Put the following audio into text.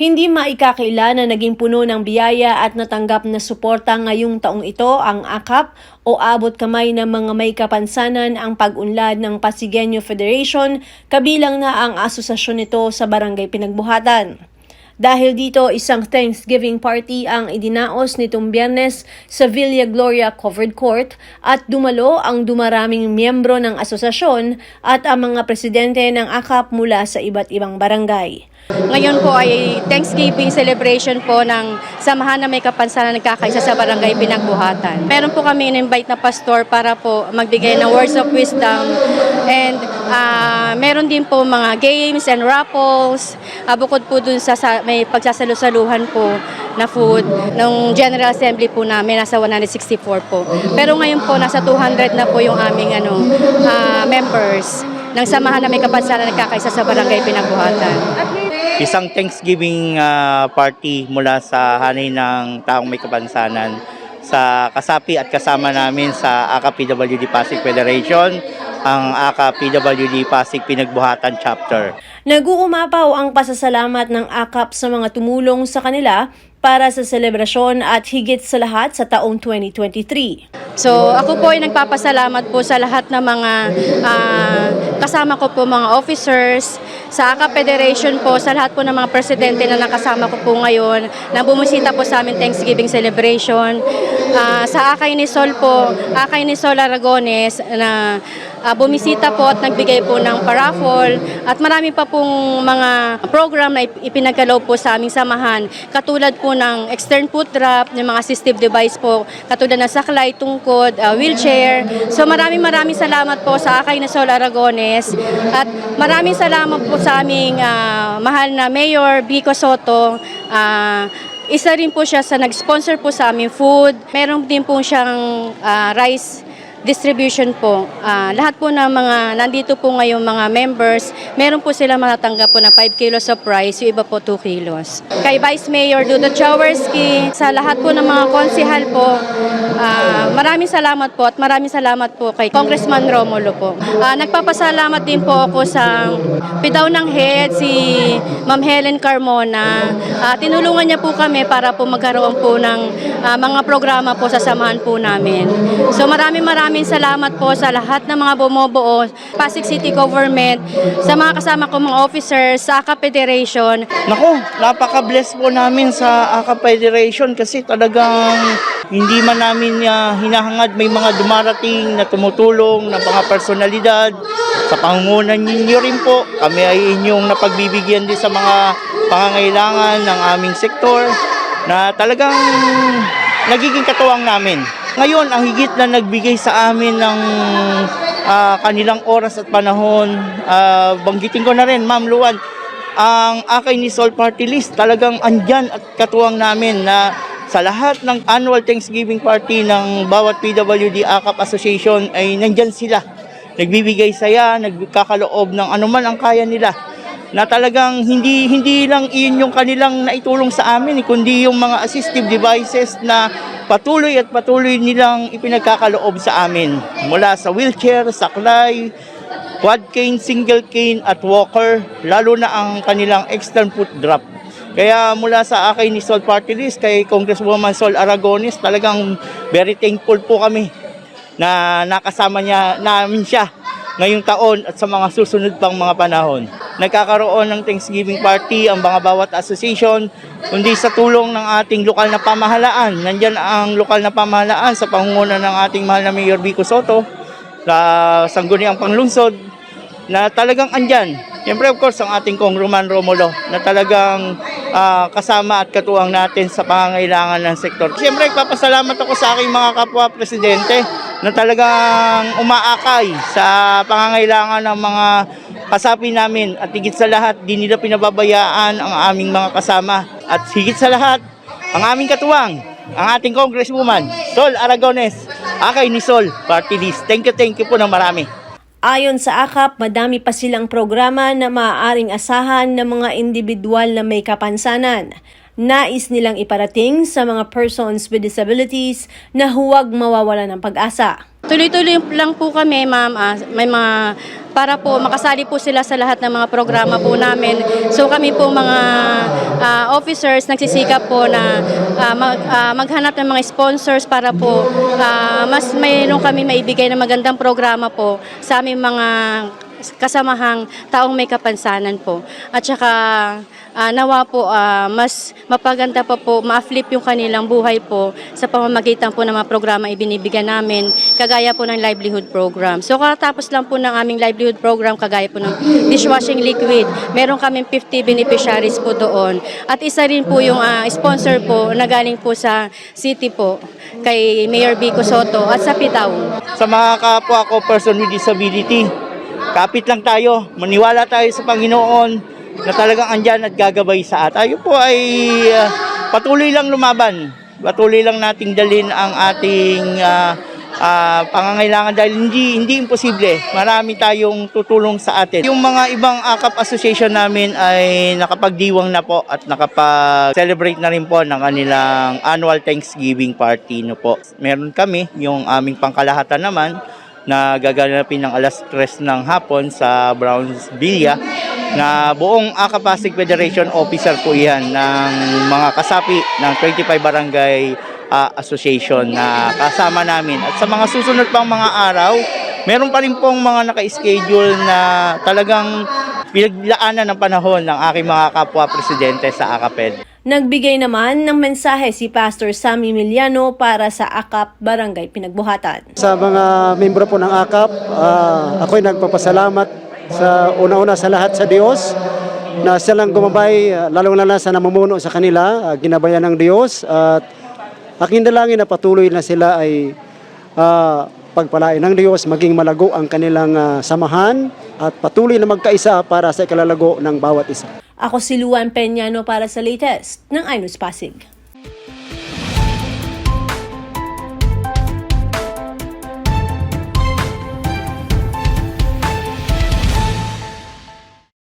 Hindi maikakaila na naging puno ng biyaya at natanggap na suporta ngayong taong ito ang AKAP o abot kamay ng mga may kapansanan ang pag-unlad ng Pasigenyo Federation kabilang na ang asosasyon nito sa barangay Pinagbuhatan. Dahil dito, isang Thanksgiving party ang idinaos nitong biyernes sa Villa Gloria Covered Court at dumalo ang dumaraming miyembro ng asosasyon at ang mga presidente ng AKAP mula sa iba't ibang barangay. Ngayon po ay Thanksgiving celebration po ng samahan na may kapansanan nagkakaisa sa barangay Pinagbuhatan. Meron po kami in-invite na pastor para po magbigay ng words of wisdom and ah, meron din po mga games and raffles. Ah, bukod po dun sa, sa may pagsasalusaluhan po na food ng General Assembly po namin nasa 164 po. Pero ngayon po nasa 200 na po yung aming ano ah, members ng samahan na may kapansanan nagkakaisa sa barangay Pinagbuhatan. isang Thanksgiving ah, party mula sa hanay ng taong may kapansanan sa kasapi at kasama namin sa AKA-PWD Pasig Federation, ang AKA-PWD Pasig Pinagbuhatan Chapter. Nag-uumapaw ang pasasalamat ng AKAP sa mga tumulong sa kanila para sa selebrasyon at higit sa lahat sa taong 2023. So ako po ay nagpapasalamat po sa lahat ng mga ah, kasama ko po mga officers, sa AKA Federation po, sa lahat po ng mga presidente na nakasama ko po ngayon, na bumusita po sa amin Thanksgiving celebration. Ah, sa Akay ni Sol po, Akay ni Sol Aragones na ah, bumisita po at nagbigay po ng paraffle at marami pa pong mga program na ip- ipinagkaloob po sa aming samahan katulad po ng extern foot drop, ng mga assistive device po katulad ng saklay, tungkod, ah, wheelchair. So maraming maraming salamat po sa Akay na Sol Aragones at maraming salamat po sa aming ah, mahal na Mayor Bico Soto. Ah, isa rin po siya sa nag-sponsor po sa aming food. Meron din po siyang ah, rice distribution po. Ah, lahat po ng mga nandito po ngayon mga members, meron po sila matatanggap po na 5 kilos of rice, yung iba po 2 kilos. Kay Vice Mayor Dudo Chawarski, sa lahat po ng mga konsihal po, ah, maraming salamat po at maraming salamat po kay Congressman Romulo po. Ah, nagpapasalamat din po ako sa pidaw ng head si Ma'am Helen Carmona. Ah, tinulungan niya po kami para po magkaroon po ng ah, mga programa po sa samahan po namin. So maraming maraming salamat po sa lahat ng mga bumubuo, Pasig City Government, sa mga kasama ko mga officers, sa AKA Federation, Nako, napaka-bless po namin sa AKA Federation kasi talagang hindi man namin ah, hinahangad may mga dumarating na tumutulong na mga personalidad. Sa pangungunan ninyo rin po, kami ay inyong napagbibigyan din sa mga pangangailangan ng aming sektor na talagang nagiging katuwang namin. Ngayon, ang higit na nagbigay sa amin ng ah, kanilang oras at panahon, ah, banggitin ko na rin, Ma'am Luwan, ang Akay ni Sol Party List talagang andyan at katuwang namin na sa lahat ng annual Thanksgiving party ng bawat PWD AKAP Association ay nandyan sila. Nagbibigay saya, nagkakaloob ng anuman ang kaya nila. Na talagang hindi hindi lang iyon yung kanilang naitulong sa amin, kundi yung mga assistive devices na patuloy at patuloy nilang ipinagkakaloob sa amin. Mula sa wheelchair, saklay, quad cane, single cane at walker, lalo na ang kanilang extern foot drop. Kaya mula sa akin ni Sol Party List, kay Congresswoman Sol Aragones, talagang very thankful po kami na nakasama niya namin siya ngayong taon at sa mga susunod pang mga panahon. Nagkakaroon ng Thanksgiving party ang mga bawat association, kundi sa tulong ng ating lokal na pamahalaan. Nandyan ang lokal na pamahalaan sa pangunguna ng ating mahal na Mayor Vico Soto, sa Sangguniang Panglungsod, na talagang andyan. Siyempre, of course, ang ating Congressman Romulo na talagang ah, kasama at katuwang natin sa pangangailangan ng sektor. Siyempre, papasalamat ako sa aking mga kapwa presidente na talagang umaakay sa pangangailangan ng mga kasapi namin at higit sa lahat, di nila pinababayaan ang aming mga kasama. At higit sa lahat, ang aming katuwang, ang ating Congresswoman, Sol Aragones, akay ni Sol, party list. Thank you, thank you po ng marami. Ayon sa AKAP, madami pa silang programa na maaaring asahan ng mga individual na may kapansanan. Nais nilang iparating sa mga persons with disabilities na huwag mawawala ng pag-asa. Tuloy-tuloy lang po kami, ma'am. Ah, may mga para po makasali po sila sa lahat ng mga programa po namin. So kami po mga mga officers nagsisikap po na ah, mag- ah, maghanap ng mga sponsors para po ah, mas mayroon kami maibigay na magandang programa po sa aming mga kasamahang taong may kapansanan po. At saka ah, nawa po ah, mas mapaganda pa po, ma-flip yung kanilang buhay po sa pamamagitan po ng mga programa ibinibigyan namin, kagaya po ng livelihood program. So katapos lang po ng aming livelihood program, kagaya po ng dishwashing liquid, meron kaming 50 beneficiaries po doon. At isa rin po yung ah, sponsor po na galing po sa city po, kay Mayor Vico Soto at sa Pitaw. Sa mga kapwa ko, person with disability, kapit lang tayo, maniwala tayo sa Panginoon na talagang andyan at gagabay sa at. Tayo po ay ah, patuloy lang lumaban. Patuloy lang nating dalhin ang ating ah, ah, pangangailangan dahil hindi hindi imposible. Marami tayong tutulong sa atin. Yung mga ibang AKAP association namin ay nakapagdiwang na po at nakapag-celebrate na rin po ng kanilang annual Thanksgiving party no po. Meron kami yung aming pangkalahatan naman na gaganapin ng alas 3 ng hapon sa Browns Villa na buong AKA Pasig Federation officer po yan ng mga kasapi ng 25 Barangay ah, Association na kasama namin. At sa mga susunod pang mga araw, meron pa rin pong mga naka-schedule na talagang pinaglaanan ng panahon ng aking mga kapwa presidente sa AKAPED. Nagbigay naman ng mensahe si Pastor Sammy Miliano para sa AKAP Barangay Pinagbuhatan. Sa mga membro po ng AKAP, ah, ako'y nagpapasalamat sa una-una sa lahat sa Diyos na silang gumabay, ah, lalong-lala sa namumuno sa kanila, ah, ginabayan ng Diyos at aking dalangin na patuloy na sila ay ah, pagpalain ng Diyos, maging malago ang kanilang ah, samahan at patuloy na magkaisa para sa ikalalago ng bawat isa. Ako si Luan Peñano para sa latest ng iNews Pasig.